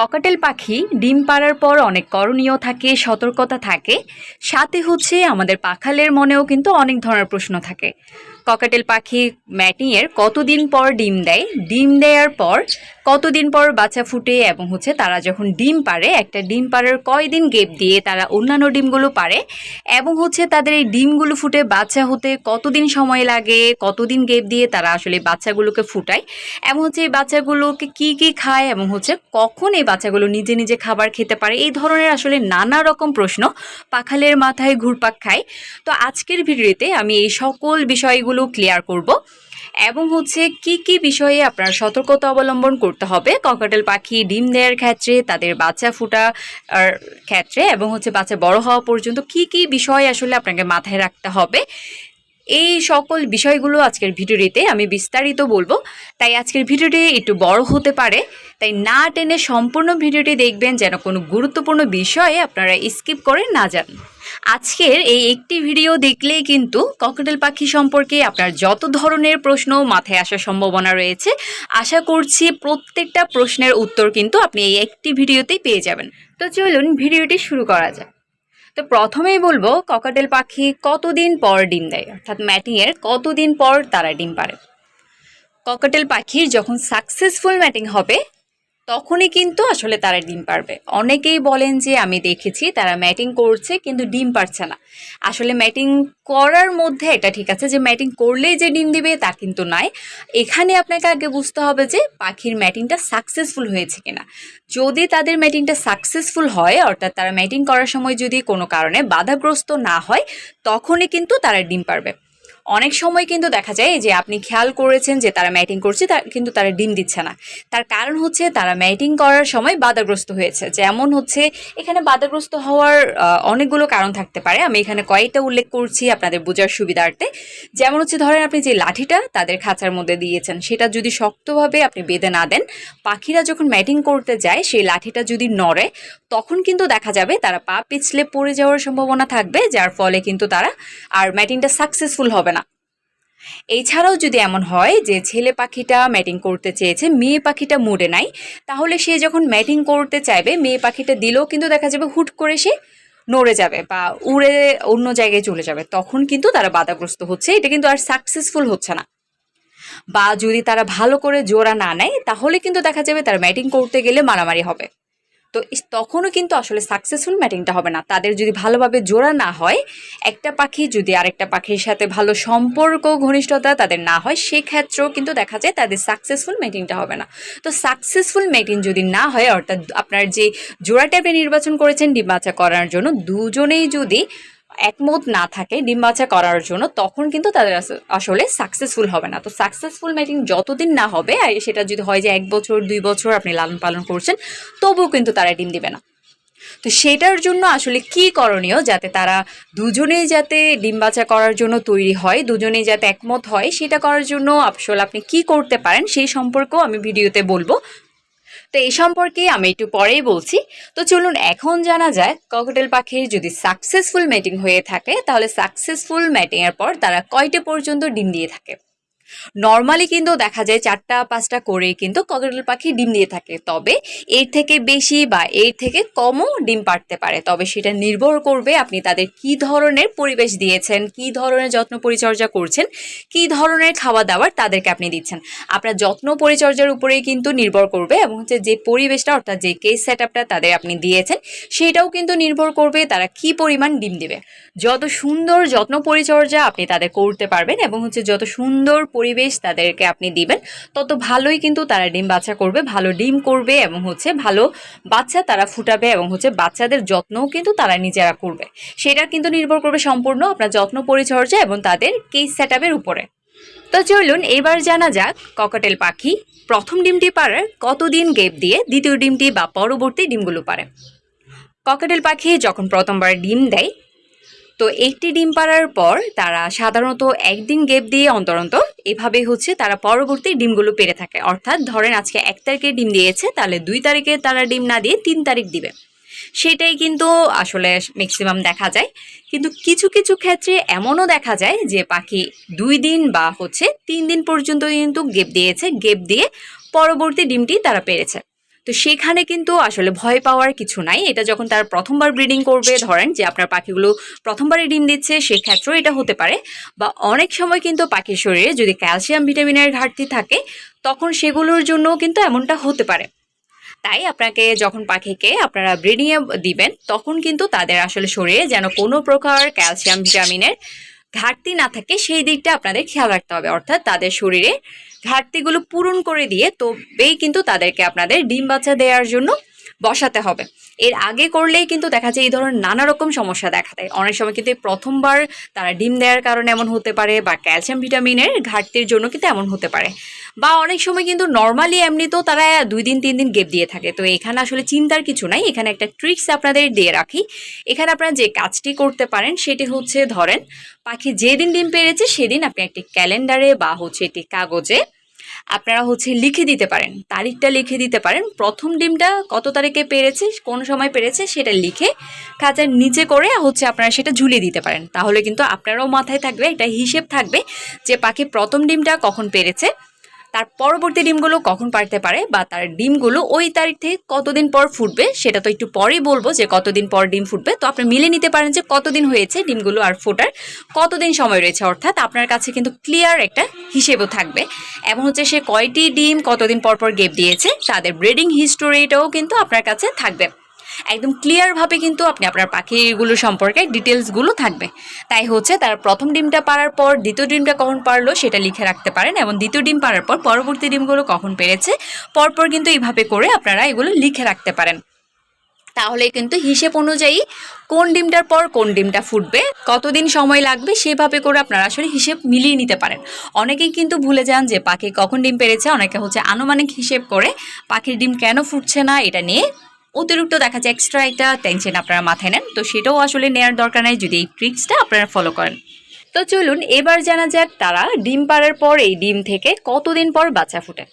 Cockatiel পাখি ডিম পাড়ার পর অনেক করণীয় থাকে, সতর্কতা থাকে। সাথে হচ্ছে আমাদের পাখালের মনেও কিন্তু অনেক ধরনের প্রশ্ন থাকে। ককাটেল পাখি ম্যাটিংয়ের কতদিন পর ডিম দেয়? ডিম দেওয়ার পর কতদিন পর বাচ্চা ফুটে এবং হচ্ছে তারা যখন ডিম পারে, একটা ডিম পাড়ার কয়দিন গেপ দিয়ে তারা অন্যান্য ডিমগুলো পারে এবং হচ্ছে তাদের এই ডিমগুলো ফুটে বাচ্চা হতে কতদিন সময় লাগে, কতদিন গেপ দিয়ে তারা আসলে বাচ্চাগুলোকে ফুটায় এবং হচ্ছে এই বাচ্চাগুলোকে কি কি খায় এবং হচ্ছে কখন এই বাচ্চাগুলো নিজে নিজে খাবার খেতে পারে, এই ধরনের আসলে নানা রকম প্রশ্ন পাখালের মাথায় ঘুরপাক খায়। তো আজকের ভিডিওতে আমি এই সকল বিষয়গুলো ক্লিয়ার করব। এবং হচ্ছে কি কি বিষয়ে আপনার সতর্কতা অবলম্বন করতে হবে? ককাটেল পাখি, ডিম দেওয়ার ক্ষেত্রে, তাদের বাচ্চা ফুটা ক্ষেত্রে এবং হচ্ছে বাচ্চা বড় হওয়া পর্যন্ত কি কি বিষয় আসলে আপনাকে মাথায় রাখতে হবে? এই সকল বিষয়গুলো আজকের ভিডিওটিতে আমি বিস্তারিত বলব। তাই আজকের ভিডিওটি একটু বড় হতে পারে। তাই না টেনে সম্পূর্ণ ভিডিওটি দেখবেন যেন কোনো গুরুত্বপূর্ণ বিষয়ে আপনারা স্কিপ করে না যান। আজকের এই একটি ভিডিও দেখলেই কিন্তু ককটেল পাখি সম্পর্কে আপনার যত ধরনের প্রশ্ন মাথায় আসার সম্ভাবনা রয়েছে, আশা করছি প্রত্যেকটা প্রশ্নের উত্তর কিন্তু আপনি এই একটি ভিডিওতেই পেয়ে যাবেন। তো চলুন ভিডিওটি শুরু করা যাক। তো প্রথমেই বলব, ককাটেল পাখি কতদিন পর ডিম দেয়? অর্থাৎ ম্যাটিংয়ের কতদিন পর তারা ডিম পারে ককাটেল পাখির যখন সাকসেসফুল ম্যাটিং হবে তখনই কিন্তু আসলে তারা ডিম পারবে। অনেকেই বলেন যে, আমি দেখেছি তারা ম্যাটিং করছে কিন্তু ডিম পারছে না। আসলে ম্যাটিং করার মধ্যে এটা ঠিক আছে যে, ম্যাটিং করলেই যে ডিম দিবে তা কিন্তু নয় এখানে আপনাকে আগে বুঝতে হবে যে, পাখির ম্যাটিংটা সাকসেসফুল হয়েছে কিনা। যদি তাদের ম্যাটিংটা সাকসেসফুল হয়, অর্থাৎ তারা ম্যাটিং করার সময় যদি কোনো কারণে বাধাগ্রস্ত না হয়, তখনই কিন্তু তারা ডিম পারবে। অনেক সময় কিন্তু দেখা যায় যে আপনি খেয়াল করেছেন যে তারা ম্যাটিং করছে তা কিন্তু তারা ডিম দিচ্ছে না। তার কারণ হচ্ছে তারা ম্যাটিং করার সময় বাধাগ্রস্ত হয়েছে। যেমন হচ্ছে এখানে বাধাগ্রস্ত হওয়ার অনেকগুলো কারণ থাকতে পারে। আমি এখানে কয়েকটা উল্লেখ করছি আপনাদের বোঝার সুবিধার্থে। যেমন হচ্ছে ধরেন আপনি যে লাঠিটা তাদের খাঁচার মধ্যে দিয়েছেন, সেটা যদি শক্তভাবে আপনি বেঁধে না দেন, পাখিরা যখন ম্যাটিং করতে যায়, সেই লাঠিটা যদি নড়ে, তখন কিন্তু দেখা যাবে তারা পা পিছলে পড়ে যাওয়ার সম্ভাবনা থাকবে, যার ফলে কিন্তু তারা আর ম্যাটিংটা সাকসেসফুল হবে না। এছাড়াও যদি এমন হয় যে ছেলে পাখিটা ম্যাটিং করতে চেয়েছে, মেয়ে পাখিটা মুড়ে নাই, তাহলে সে যখন ম্যাটিং করতে চাইবে, মেয়ে পাখিটা দিলেও কিন্তু দেখা যাবে হুট করে সে নড়ে যাবে বা উড়ে অন্য জায়গায় চলে যাবে। তখন কিন্তু তারা বাধাগ্রস্ত হচ্ছে। এটা কিন্তু আর সাকসেসফুল হচ্ছে না। বা যদি তারা ভালো করে জোড়া না নেয়, তাহলে কিন্তু দেখা যাবে তারা ম্যাটিং করতে গেলে মারামারি হবে। তো তখনও কিন্তু আসলে সাকসেসফুল ম্যাটিংটা হবে না। তাদের যদি ভালোভাবে জোড়া না হয়, একটা পাখি যদি আরেকটা পাখির সাথে ভালো সম্পর্ক, ঘনিষ্ঠতা তাদের না হয়, সেক্ষেত্রেও কিন্তু দেখা যায় তাদের সাকসেসফুল ম্যাটিংটা হবে না। তো সাকসেসফুল ম্যাটিং যদি না হয়, অর্থাৎ আপনার যে জোড়াটা আপনি নির্বাচন করেছেন ডিম বাচ্চা করার জন্য দুজনেই যদি একমত না থাকে ডিম বাচ্চা করার জন্য, তখন কিন্তু তাদের আসলে সাকসেসফুল হবে না। তো সাকসেসফুল মেটিং যতদিন না হবে সেটা যদি হয় যে এক বছর, দুই বছর আপনি লালন পালন করছেন, তবুও কিন্তু তারা ডিম দিবে না। তো সেটার জন্য আসলে কি করণীয় যাতে তারা দুজনেই যাতে ডিম বাচ্চা করার জন্য তৈরি হয়, দুজনেই যাতে একমত হয়, সেটা করার জন্য আসলে আপনি কি করতে পারেন, সেই সম্পর্কেও আমি ভিডিওতে বলব। তো এই সম্পর্কে আমি একটু পরেই বলছি। তো চলুন এখন জানা যায় ককটেল পাখির যদি সাকসেসফুল ম্যাটিং হয়ে থাকে, তাহলে সাকসেসফুল ম্যাটিংয়ের পর তারা কয়টা পর্যন্ত ডিম দিয়ে থাকে? নর্মালি কিন্তু দেখা যায় চারটা, পাঁচটা করে কিন্তু ককটেল পাখি ডিম দিয়ে থাকে। তবে এর থেকে বেশি বা এর থেকে কমও ডিম পারতে পারে। তবে সেটা নির্ভর করবে আপনি তাদের কি ধরনের পরিবেশ দিয়েছেন, কি ধরনের যত্ন পরিচর্যা করছেন, কি ধরনের খাওয়া দাওয়ার তাদেরকে আপনি দিচ্ছেন। আপনার যত্ন পরিচর্যার উপরেই কিন্তু নির্ভর করবে এবং হচ্ছে যে পরিবেশটা অর্থাৎ যে কেস সেট আপটা তাদের আপনি দিয়েছেন, সেটাও কিন্তু নির্ভর করবে তারা কি পরিমাণ ডিম দেবে। যত সুন্দর যত্ন পরিচর্যা আপনি তাদের করতে পারবেন এবং হচ্ছে যত সুন্দর পরিবেশ তাদেরকে আপনি দিবেন। তত ভালোই কিন্তু তারা ডিম বাচ্চা করবে, ভালো ডিম করবে এবং হচ্ছে ভালো বাচ্চা তারা ফুটাবে এবং হচ্ছে বাচ্চাদের যত্নও কিন্তু তারা নিজেরা করবে। সেটা কিন্তু নির্ভর করবে সম্পূর্ণ আপনার যত্ন পরিচর্যা এবং তাদের কেস সেট উপরে। তো চলুন এবার জানা যাক ককাটেল পাখি প্রথম ডিমটি পারার কতদিন গেপ দিয়ে দ্বিতীয় ডিমটি বা পরবর্তী ডিমগুলো পারে। ককাটেল পাখি যখন প্রথমবার ডিম দেয় তো একটি ডিম পাড়ার পর তারা সাধারণত একদিন গেপ দিয়ে অন্তর অন্তর এভাবে হচ্ছে তারা পরবর্তী ডিমগুলো পেরে থাকে। অর্থাৎ ধরেন আজকে এক তারিখে ডিম দিয়েছে, তাহলে দুই তারিখে তারা ডিম না দিয়ে তিন তারিখ দিবে। সেটাই কিন্তু আসলে ম্যাক্সিমাম দেখা যায়। কিন্তু কিছু কিছু ক্ষেত্রে এমনও দেখা যায় যে পাখি দুই দিন বা হচ্ছে তিন দিন পর্যন্ত কিন্তু গেপ দিয়েছে গেপ দিয়ে পরবর্তী ডিমটি তারা পেরেছে তো সেখানে কিন্তু আসলে ভয় পাওয়ার কিছু নাই। এটা যখন তার প্রথমবার ব্রিডিং করবে, ধরেন যে আপনার পাখিগুলো প্রথমবারই ডিম দিচ্ছে, সেক্ষেত্রেও এটা হতে পারে। বা অনেক সময় কিন্তু পাখির শরীরে যদি ক্যালসিয়াম ভিটামিনের ঘাটতি থাকে, তখন সেগুলোর জন্যও কিন্তু এমনটা হতে পারে। তাই আপনাকে যখন পাখিকে আপনারা ব্রিডিংয়ে দিবেন, তখন কিন্তু তাদের আসলে শরীরে যেন কোনো প্রকার ক্যালসিয়াম ভিটামিনের ঘাটতি না থাকে, সেই দিকটা আপনাদের খেয়াল রাখতে হবে। অর্থাৎ তাদের শরীরে ঘাটতিগুলো পূরণ করে দিয়ে তবেই কিন্তু তাদেরকে আপনাদের ডিম বাচ্চা দেওয়ার জন্য বসাতে হবে। এর আগে করলেই কিন্তু দেখা যায় এই ধরনের নানা রকম সমস্যা দেখা দেয়। অনেক সময় কিন্তু প্রথমবার তারা ডিম দেওয়ার কারণে এমন হতে পারে বা ক্যালসিয়াম ভিটামিনের ঘাটতির জন্য কিন্তু এমন হতে পারে। বা অনেক সময় কিন্তু নর্মালি এমনিতেও তারা দুই দিন, তিন দিন গেপ দিয়ে থাকে। তো এখানে আসলে চিন্তার কিছু নাই। এখানে একটা ট্রিক্স আপনাদের দিয়ে রাখি। এখানে আপনারা যে কাজটি করতে পারেন সেটি হচ্ছে ধরেন, পাখি যেদিন ডিম পেরেছে সেদিন আপনি একটি ক্যালেন্ডারে বা হচ্ছে একটি কাগজে আপনারা হচ্ছে লিখে দিতে পারেন। তারিখটা লিখে দিতে পারেন। প্রথম ডিমটা কত তারিখে পেরেছে, কোন সময় পেরেছে সেটা লিখে খাঁচার নিচে করে হচ্ছে আপনারা সেটা ঝুলিয়ে দিতে পারেন। তাহলে কিন্তু আপনারাও মাথায় থাকবে, এটা হিসেব থাকবে যে পাখি প্রথম ডিমটা কখন পেরেছে। তার পরবর্তী ডিমগুলো কখন পারতে পারে বা তার ডিমগুলো ওই তারিখ থেকে কতদিন পর ফুটবে সেটা তো একটু পরেই বলব যে কতদিন পর ডিম ফুটবে। তো আপনি মিলে নিতে পারেন যে কতদিন হয়েছে ডিমগুলো আর ফোটার, কতদিন সময় রয়েছে। অর্থাৎ আপনার কাছে কিন্তু ক্লিয়ার একটা হিসেবও থাকবে। এবং হচ্ছে সে কয়টি ডিম, কতদিন পর পর গেপ দিয়েছে, তাদের ব্রিডিং হিস্টোরিটাও কিন্তু আপনার কাছে থাকবে। একদম ক্লিয়ারভাবে কিন্তু আপনি আপনার পাখিগুলো সম্পর্কে ডিটেলসগুলো থাকবে। তাই হচ্ছে তার প্রথম ডিমটা পারার পর দ্বিতীয় ডিমটা কখন পারল সেটা লিখে রাখতে পারেন এবং দ্বিতীয় ডিম পারার পর পরবর্তী ডিমগুলো কখন পেরেছে পরপর কিন্তু এইভাবে করে আপনারা এগুলো লিখে রাখতে পারেন। তাহলে কিন্তু হিসেব অনুযায়ী কোন ডিমটার পর কোন ডিমটা ফুটবে, কতদিন সময় লাগবে সেভাবে করে আপনারা আসলে হিসেব মিলিয়ে নিতে পারেন। অনেকেই কিন্তু ভুলে যান যে পাখি কখন ডিম পেরেছে, অনেকে হচ্ছে আনুমানিক হিসেব করে পাখির ডিম কেন ফুটছে না, এটা নিয়ে অতিরিক্ত দেখা যায় এক্সট্রা একটা টেনশন আপনারা মাথায় নেন। তো সেটাও আসলে নেওয়ার দরকার নেই, যদি এই ট্রিক্সটা আপনারা ফলো করেন। তো চলুন, এবার জানা যাক তারা ডিম পাড়ার পর এই ডিম থেকে কতদিন পর বাচ্চা ফুটে।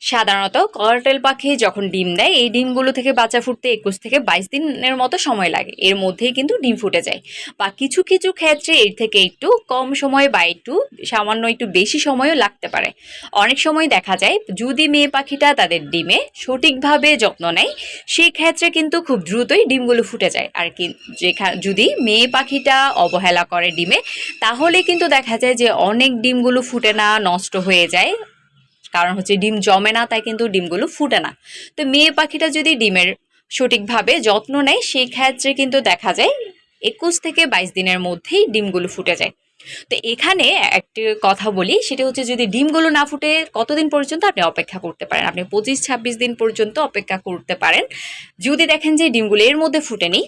সাধারণত কর্টেল পাখি যখন ডিম দেয়, এই ডিমগুলো থেকে বাচ্চা ফুটতে একুশ থেকে বাইশ দিনের মতো সময় লাগে। এর মধ্যেই কিন্তু ডিম ফুটে যায়। বা কিছু কিছু ক্ষেত্রে এর থেকে একটু কম সময় বা একটু সামান্য একটু বেশি সময়ও লাগতে পারে। অনেক সময় দেখা যায়, যদি মেয়ে পাখিটা তাদের ডিমে সঠিকভাবে যত্ন নেয় সেই ক্ষেত্রে কিন্তু খুব দ্রুতই ডিমগুলো ফুটে যায়। আর কি, যেখা, যদি মেয়ে পাখিটা অবহেলা করে ডিমে, তাহলে কিন্তু দেখা যায় যে অনেক ডিমগুলো ফুটে না, নষ্ট হয়ে যায়। কারণ হচ্ছে ডিম জমে না, তাই কিন্তু ডিমগুলো ফুটে না। তো মেয়ে পাখিটা যদি ডিমের সঠিকভাবে যত্ন নেয়, সেই ক্ষেত্রে কিন্তু দেখা যায় একুশ থেকে বাইশ দিনের মধ্যেই ডিমগুলো ফুটে যায়। তো এখানে একটি কথা বলি, সেটা হচ্ছে যদি ডিমগুলো না ফুটে, কতদিন পর্যন্ত আপনি অপেক্ষা করতে পারেন? আপনি পঁচিশ, ছাব্বিশ দিন পর্যন্ত অপেক্ষা করতে পারেন। যদি দেখেন যে ডিমগুলো এর মধ্যে ফুটেনি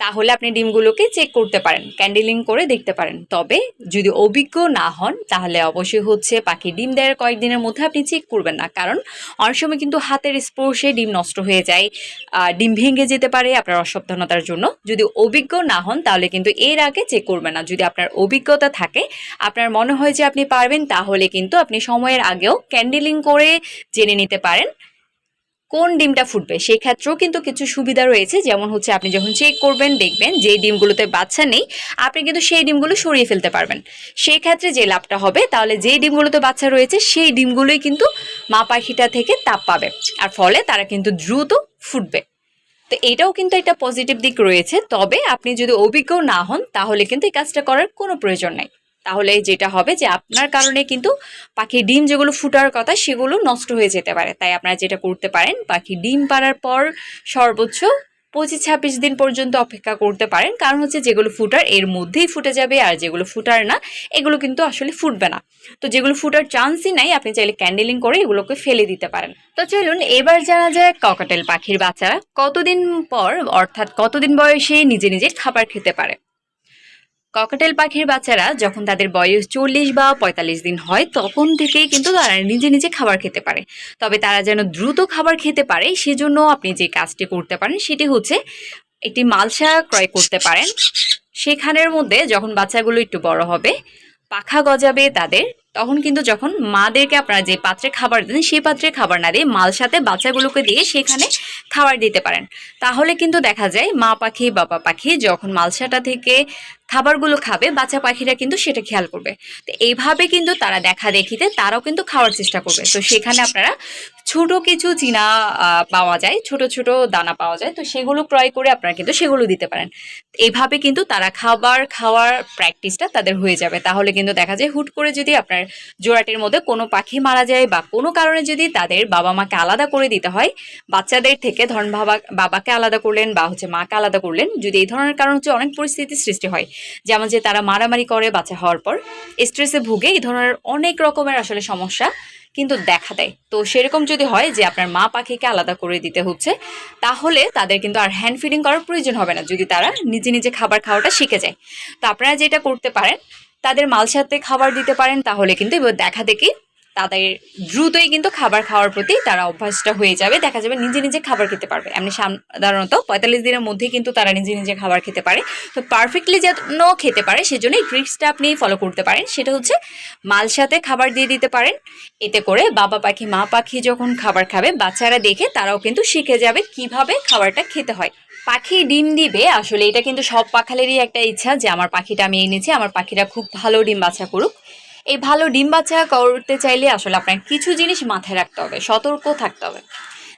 তাহলে আপনি ডিমগুলোকে চেক করতে পারেন ক্যান্ডেলিং করে দেখতে পারেন। তবে যদি অভিজ্ঞ না হন, তাহলে অবশ্যই হচ্ছে পাখি ডিম দেওয়ার কয়েকদিনের মধ্যে আপনি চেক করবেন না। কারণ অনেক সময় কিন্তু হাতের স্পর্শে ডিম নষ্ট হয়ে যায় ডিম ভেঙে যেতে পারে আপনার অসাবধানতার জন্য। যদি অভিজ্ঞ না হন, তাহলে কিন্তু এর আগে চেক করবেন না। যদি আপনার অভিজ্ঞতা থাকে, আপনার মনে হয় যে আপনি পারবেন, তাহলে কিন্তু আপনি সময়ের আগেও ক্যান্ডেলিং করে জেনে নিতে পারেন। কোন ডিমটা ফুটবে, সেই ক্ষেত্রেও কিন্তু কিছু সুবিধা রয়েছে। যেমন হচ্ছে আপনি যখন চেক করবেন, দেখবেন যে ডিমগুলোতে বাচ্চা নেই, আপনি কিন্তু সেই ডিমগুলো সরিয়ে ফেলতে পারবেন। সেই ক্ষেত্রে যে লাভটা হবে, তাহলে যেই ডিমগুলোতে বাচ্চা রয়েছে, সেই ডিমগুলোই কিন্তু মা পাখিটা থেকে তাপ পাবে। আর ফলে তারা কিন্তু দ্রুত ফুটবে। তো এটাও কিন্তু একটা পজিটিভ দিক রয়েছে। তবে আপনি যদি অভিজ্ঞ না হন, তাহলে কিন্তু এই কাজটা করার কোনো প্রয়োজন নাই। তাহলে যেটা হবে যে আপনার কারণে কিন্তু পাখির ডিম যেগুলো ফুটার কথা সেগুলো নষ্ট হয়ে যেতে পারে। তাই আপনারা যেটা করতে পারেন পাখি ডিম পাড়ার পর সর্বোচ্চ পঁচিশ ছাব্বিশ দিন পর্যন্ত অপেক্ষা করতে পারেন। কারণ হচ্ছে যেগুলো ফুটার এর মধ্যেই ফুটে যাবে আর যেগুলো ফুটার না, এগুলো কিন্তু আসলে ফুটবে না। তো যেগুলো ফুটার চান্সই নাই, আপনি চাইলে ক্যান্ডেলিং করে এগুলোকে ফেলে দিতে পারেন। তো চলুন এবার জানা যায় ককাটেল পাখির বাচ্চারা কতদিন পর, অর্থাৎ কতদিন বয়সে নিজে নিজে খাবার খেতে পারে। ককাটেল পাখির বাচ্চারা যখন তাদের বয়স চল্লিশ বা পঁয়তাল্লিশ দিন হয়, তখন থেকেই কিন্তু তারা নিজে নিজে খাবার খেতে পারে। তবে তারা যেন দ্রুত খাবার খেতে পারে, সেজন্য আপনি যে কাজটি করতে পারেন, সেটি হচ্ছে একটি মালসা ক্রয় করতে পারেন। সেখানের মধ্যে যখন বাচ্চাগুলো একটু বড় হবে পাখা গজাবে তাদের, তখন কিন্তু যখন মাদেরকে আপনারা যে পাত্রে খাবার দেন সেই পাত্রে খাবার না দিয়ে মালসাতে বাচ্চাগুলোকে দিয়ে সেখানে খাবার দিতে পারেন। তাহলে কিন্তু দেখা যায় মা পাখি, বাবা পাখি যখন মালসাটা থেকে খাবারগুলো খাবে, বাচ্চা পাখিরা কিন্তু সেটা খেয়াল করবে। তো এইভাবে কিন্তু তারা দেখা দেখিতে তারাও কিন্তু খাওয়ার চেষ্টা করবে। তো সেখানে আপনারা ছোট কিছু চীনা পাওয়া যায়, ছোট ছোট দানা পাওয়া যায়, তো সেগুলো ক্রয় করে আপনারা কিন্তু সেগুলো দিতে পারেন। এভাবে কিন্তু তারা খাবার খাওয়ার প্র্যাকটিসটা তাদের হয়ে যাবে। তাহলে কিন্তু দেখা যায় হুট করে যদি আপনার জোড়াটির মধ্যে কোনো পাখি মারা যায় বা কোনো কারণে যদি তাদের বাবা মাকে আলাদা করে দিতে হয়, বাচ্চাদের থেকে ধরেন বাবা, বাবাকে আলাদা করলেন বা হচ্ছে মাকে আলাদা করলেন, যদি এই ধরনের কারণ হচ্ছে অনেক পরিস্থিতির সৃষ্টি হয়। যেমন যে তারা মারামারি করে বাচ্চা হওয়ার পর স্ট্রেসে ভুগে, এই ধরনের অনেক রকমের আসলে সমস্যা কিন্তু দেখা দেয়। তো সেরকম যদি হয় যে আপনার মা পাখিকে আলাদা করে দিতে হচ্ছে, তাহলে তাদের কিন্তু আর হ্যান্ড ফিডিং করার প্রয়োজন হবে না যদি তারা নিজে নিজে খাবার খাওয়াটা শিখে যায়। তো আপনারা যেটা করতে পারেন, তাদের মাল সাথে খাবার দিতে পারেন, তাহলে কিন্তু এবার দেখা দেখি তাদের দ্রুতই কিন্তু খাবার খাওয়ার প্রতি তারা অভ্যাসটা হয়ে যাবে। দেখা যাবে নিজে নিজে খাবার খেতে পারবে। এমনি সাধারণত পঁয়তাল্লিশ দিনের মধ্যে কিন্তু তারা নিজে নিজে খাবার খেতে পারে। তো পারফেক্টলি যেন খেতে পারে, সেজন্য এই ট্রিক্সটা আপনি ফলো করতে পারেন। সেটা হচ্ছে মাল সাথে খাবার দিয়ে দিতে পারেন। এতে করে বাবা পাখি, মা পাখি যখন খাবার খাবে, বাচ্চারা দেখে তারাও কিন্তু শিখে যাবে কীভাবে খাবারটা খেতে হয়। পাখি ডিম দিবে, আসলে এটা কিন্তু সব পাখালেরই একটা ইচ্ছা যে, আমার পাখিটা আমি এনেছি, আমার পাখিটা খুব ভালো ডিম বাচ্চা করুক। এই ভালো ডিম বাচ্চা করতে চাইলে আসলে আপনার কিছু জিনিস মাথায় রাখতে হবে, সতর্ক থাকতে হবে।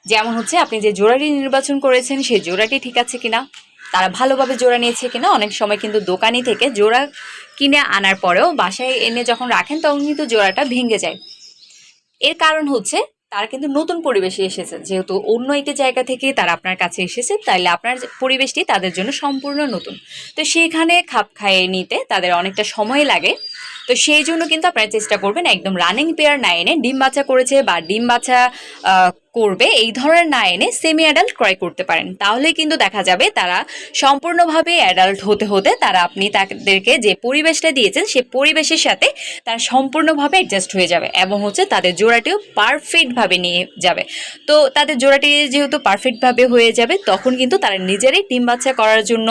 যেমন হচ্ছে আপনি যে জোড়াটি নির্বাচন করেছেন সেই জোড়াটি ঠিক আছে কিনা, তারা ভালোভাবে জোড়া নিয়েছে কিনা, অনেক সময় কিন্তু দোকানি থেকে জোড়া কিনে আনার পরেও বাসায় এনে যখন রাখেন, তখন কিন্তু জোড়াটা ভেঙে যায়। এর কারণ হচ্ছে তারা কিন্তু নতুন পরিবেশে এসেছে। যেহেতু অন্য একটি জায়গা থেকে তারা আপনার কাছে এসেছে, তাইলে আপনার পরিবেশটি তাদের জন্য সম্পূর্ণ নতুন। তো সেখানে খাপ খাইয়ে নিতে তাদের অনেকটা সময় লাগে। তো সেই জন্য কিন্তু আপনারা চেষ্টা করবেন একদম রানিং পেয়ার না এনে ডিম বাচ্চা করেছে বা ডিম বাচ্চা করবে, এই ধরনের না এনে সেমি অ্যাডাল্ট ক্রয় করতে পারেন। তাহলে কিন্তু দেখা যাবে তারা সম্পূর্ণভাবে অ্যাডাল্ট হতে হতে তারা আপনি তাদেরকে যে পরিবেশটা দিয়েছেন, সে পরিবেশের সাথে তারা সম্পূর্ণভাবে অ্যাডজাস্ট হয়ে যাবে এবং হচ্ছে তাদের জোড়াটিও পারফেক্টভাবে নিয়ে যাবে। তো তাদের জোড়াটি যেহেতু পারফেক্টভাবে হয়ে যাবে, তখন কিন্তু তারা নিজেরাই ডিম বাচ্চা করার জন্য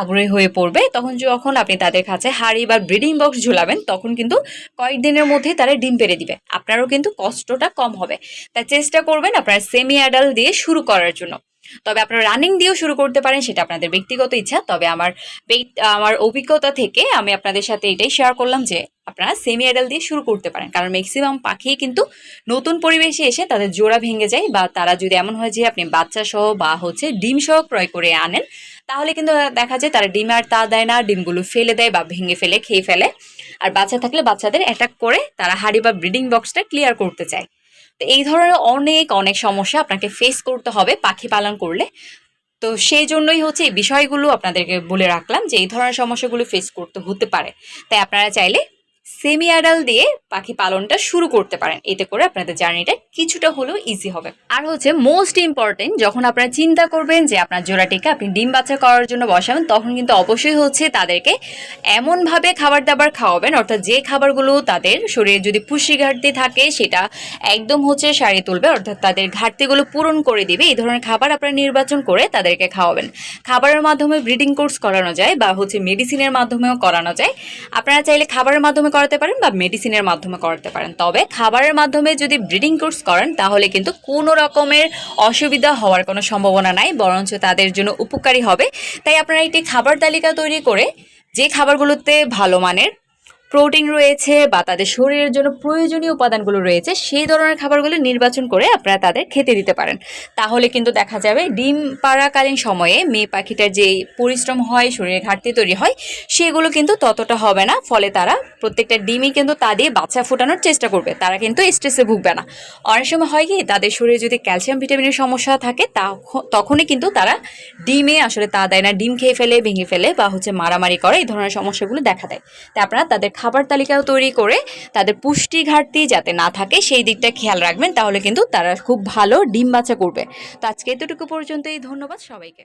আগ্রহী হয়ে পড়বে। তখন যখন আপনি তাদের কাছে হাড়ি বা ব্রিডিং বক্স ঝুলাবেন তখন কিন্তু কয়েকদিনের মধ্যেই তারা ডিম পেরে দিবে। আপনারও কিন্তু কষ্টটা কম হবে। তাই চেষ্টা করবেন আপনার সেমি অ্যাডাল্ট দিয়ে শুরু করার জন্য। তবে আপনারা রানিং দিয়েও শুরু করতে পারেন, সেটা আপনাদের ব্যক্তিগত ইচ্ছা। তবে আমার আমার অভিজ্ঞতা থেকে আমি আপনাদের সাথে এটাই শেয়ার করলাম যে, আপনারা সেমি অ্যাডাল্ট দিয়ে শুরু করতে পারেন। কারণ ম্যাক্সিমাম পাখি কিন্তু নতুন পরিবেশে এসে তাদের জোড়া ভেঙে যায় বা তারা যদি এমন হয় যে, আপনি বাচ্চা সহ বা হচ্ছে ডিম সহ ক্রয় করে আনেন, তাহলে কিন্তু দেখা যায় তারা ডিম আর তা দেয় না, ডিমগুলো ফেলে দেয় বা ভেঙে ফেলে, খেয়ে ফেলে। আর বাচ্চা থাকলে বাচ্চাদের অ্যাটাক করে তারা হাড়ি বা ব্রিডিং বক্সটা ক্লিয়ার করতে চায়। তো এই ধরনের অনেক অনেক সমস্যা আপনাকে ফেস করতে হবে পাখি পালন করলে। তো সেই জন্যই হচ্ছে এই বিষয়গুলো আপনাদেরকে বলে রাখলাম যে এই ধরনের সমস্যাগুলো ফেস করতে হতে পারে। তাই আপনারা চাইলে সেমি অ্যাডাল দিয়ে পাখি পালনটা শুরু করতে পারেন। এতে করে আপনাদের জার্নিটা কিছুটা হলেও ইজি হবে। আর হচ্ছে মোস্ট ইম্পর্টেন্ট যখন আপনারা চিন্তা করবেন যে আপনার জোড়াটিকে আপনি ডিম বাচ্চা করার জন্য বসাবেন, তখন কিন্তু অবশ্যই হচ্ছে তাদেরকে এমনভাবে খাবার দাবার খাওয়াবেন, অর্থাৎ যে খাবারগুলো তাদের শরীরে যদি পুষ্টি ঘাটতি থাকে, সেটা একদম হচ্ছে সারিয়ে তুলবে, অর্থাৎ তাদের ঘাটতিগুলো পূরণ করে দিবে। এই ধরনের খাবার আপনারা নির্বাচন করে তাদেরকে খাওয়াবেন। খাবারের মাধ্যমে ব্রিডিং কোর্স করানো যায় বা হচ্ছে মেডিসিনের মাধ্যমেও করানো যায়। আপনারা চাইলে খাবারের মাধ্যমে করাতে পারেন বা মেডিসিনের মাধ্যমে করাতে পারেন। তবে খাবারের মাধ্যমে যদি ব্রিডিং কোর্স করেন, তাহলে কিন্তু কোনো রকমের অসুবিধা হওয়ার কোনো সম্ভাবনা নাই, বরঞ্চ তাদের জন্য উপকারী হবে। তাই আপনারা একটি খাবার তালিকা তৈরি করে যে খাবারগুলোতে ভালো মানের প্রোটিন রয়েছে বা তাদের শরীরের জন্য প্রয়োজনীয় উপাদানগুলো রয়েছে, সেই ধরনের খাবারগুলো নির্বাচন করে আপনারা তাদের খেতে দিতে পারেন। তাহলে কিন্তু দেখা যাবে ডিম পাড়াকালীন সময়ে মেয়ে পাখিটার যে পরিশ্রম হয়, শরীরে ঘাটতি তৈরি হয়, সেগুলো কিন্তু ততটা হবে না। ফলে তারা প্রত্যেকটা ডিমই কিন্তু তা দিয়ে বাচ্চা ফোটানোর চেষ্টা করবে। তারা কিন্তু স্ট্রেসে ভুগবে না। অনেক সময় হয় কি, তাদের শরীরে যদি ক্যালসিয়াম, ভিটামিনের সমস্যা থাকে, তখ- তখনই কিন্তু তারা ডিমে আসলে তা দেয় না। ডিম খেয়ে ফেলে, ভেঙে ফেলে বা হচ্ছে মারামারি করে, এই ধরনের সমস্যাগুলো দেখা দেয়। তাই আপনারা তাদের খাবার তালিকাও তৈরি করে তাদের পুষ্টি ঘাটতি যাতে না থাকে, সেই দিকটা খেয়াল রাখবেন, তাহলে কিন্তু তারা খুব ভালো ডিম বাছা করবে। তো আজকে এতটুকু এই ধন্যবাদ সবাইকে।